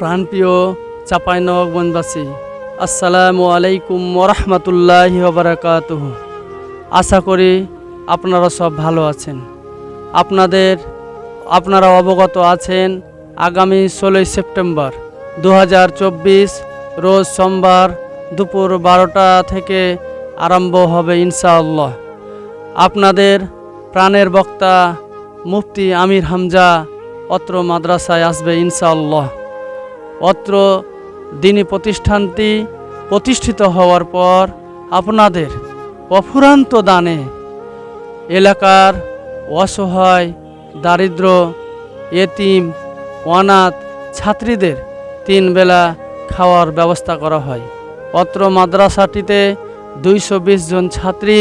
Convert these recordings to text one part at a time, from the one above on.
প্রাণপ্রিয় চাপাই নবগঞ্জবাসী আসসালামু আলাইকুম ওরহমতুল্লাহ বারাকাত আশা করি আপনারা সব ভালো আছেন। আপনাদের, আপনারা অবগত আছেন আগামী ষোলোই সেপ্টেম্বর দু হাজার চব্বিশ, রোজ সোমবার দুপুর বারোটা থেকে আরম্ভ হবে ইনশাআল্লাহ। আপনাদের প্রাণের বক্তা মুফতি আমির হামজা অত্র মাদ্রাসায় আসবে ইনশাআল্লাহ। অত্র দিনী প্রতিষ্ঠানটি প্রতিষ্ঠিত হওয়ার পর আপনাদের অফুরান্ত দানে এলাকার অসহায়, দারিদ্র, এতিম, অনাথ ছাত্রীদের তিন বেলা খাওয়ার ব্যবস্থা করা হয়। অত্র মাদ্রাসাটিতে দুইশো জন ছাত্রী,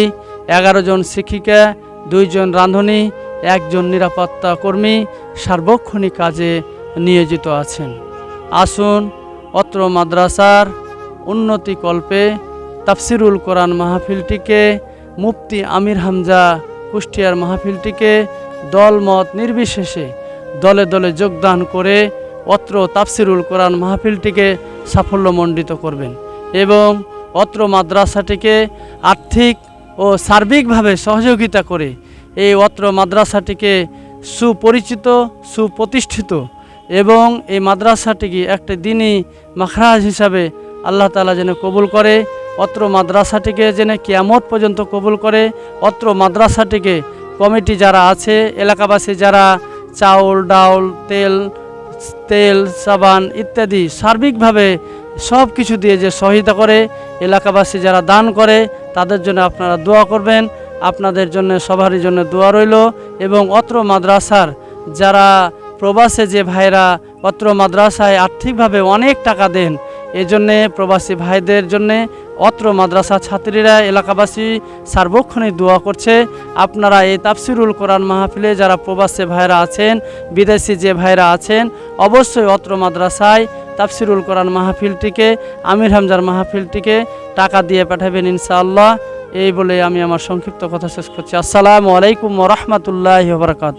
এগারো জন শিক্ষিকা দুইজন রাঁধুনি, একজন নিরাপত্তা কর্মী সার্বক্ষণিক কাজে নিয়োজিত আছেন। আসুন অত্র মাদ্রাসার উন্নতিকল্পে তাফসিরুল কোরআন মাহফিলটিকে মুফতি আমির হামজা কুষ্টিয়ার মাহফিলটিকে দলমত নির্বিশেষে দলে দলে যোগদান করে অত্র তাফসিরুল কোরআন মাহফিলটিকে সাফল্যমণ্ডিত করবেন এবং অত্র মাদ্রাসাটিকে আর্থিক ও সার্বিকভাবে সহযোগিতা করে এই অত্র মাদ্রাসাটিকে সুপরিচিত, সুপ্রতিষ্ঠিত এবং এই মাদ্রাসাটিকে একটি দিনই মাখরাজ হিসাবে আল্লাহ তালা যেন কবুল করে, অত্র মাদ্রাসাটিকে যেন কিয়ামত পর্যন্ত কবুল করে, অত্র মাদ্রাসাটিকে কমিটি যারা আছে, এলাকাবাসী যারা চাউল, ডাউল, তেল তেল, সাবান ইত্যাদি সার্বিকভাবে সব কিছু দিয়ে যে সহায়তা করে, এলাকাবাসী যারা দান করে, তাদের জন্য আপনারা দোয়া করবেন। আপনাদের জন্য, সবারই জন্য দোয়া রইল এবং অত্র মাদ্রাসার যারা প্রবাসে যে ভাইরা অত্র মাদ্রাসায় আর্থিকভাবে অনেক টাকা দেন, এজন্যে প্রবাসী ভাইদের জন্যে অত্র মাদ্রাসা ছাত্রীরা এলাকাবাসী সার্বক্ষণিক দোয়া করছে। আপনারা এই তাফসিরুল কোরআন মাহফিলে যারা প্রবাসী ভাইরা আছেন, বিদেশি যে ভাইরা আছেন, অবশ্যই অত্র মাদ্রাসায় তাফসিরুল কোরআন মাহফিলটিকে, আমির হামজার মাহফিলটিকে টাকা দিয়ে পাঠাবেন ইনশাআল্লাহ। এই বলে আমি আমার সংক্ষিপ্ত কথা শেষ করছি। আসসালামু আলাইকুম রহমতুল্লাহ বারকাত